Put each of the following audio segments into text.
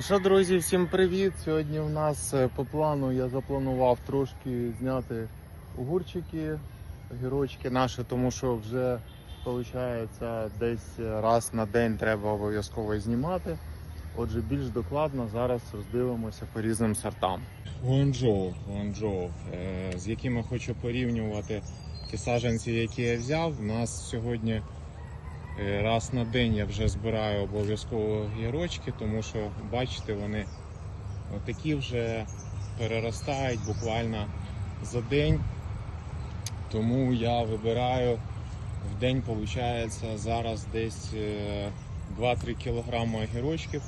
Ну що, друзі, всім привіт! Сьогодні у нас е, по плану я запланував трошки зняти огурчики, гірочки наші, тому що вже виходить десь раз на день треба обов'язково знімати. Отже, більш докладно зараз роздивимося по різним сортам. Гуанчжоу, Гуанчжоу, е, з якими хочу порівнювати ті саджанці, які я взяв. У нас сьогодні Раз на день я вже збираю обов'язково гірочки, тому що бачите, вони такі вже переростають буквально за день. Тому я вибираю в день, виходить, зараз десь е, 2-3 кг огірочків.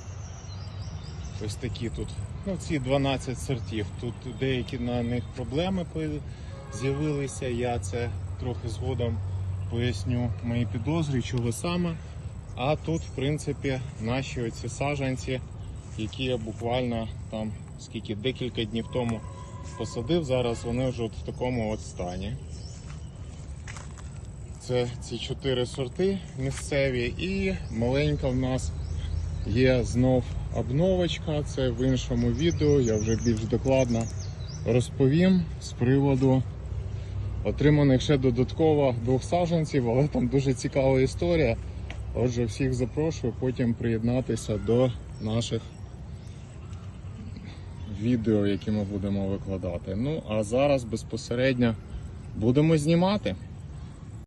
Ось такі тут. Ну, ці 12 сортів. Тут деякі на них проблеми з'явилися. Я це трохи згодом поясню мої підозри, чого саме. А тут, в принципі, наші оці саджанці, які я буквально там скільки декілька днів тому посадив, зараз вони вже от в такому от стані. Це ці чотири сорти місцеві і маленька в нас є знов обновочка. Це в іншому відео. Я вже більш докладно розповім з приводу отриманих ще додатково двох саджанців, але там дуже цікава історія. Отже, всіх запрошую потім приєднатися до наших відео, які ми будемо викладати. Ну а зараз безпосередньо будемо знімати.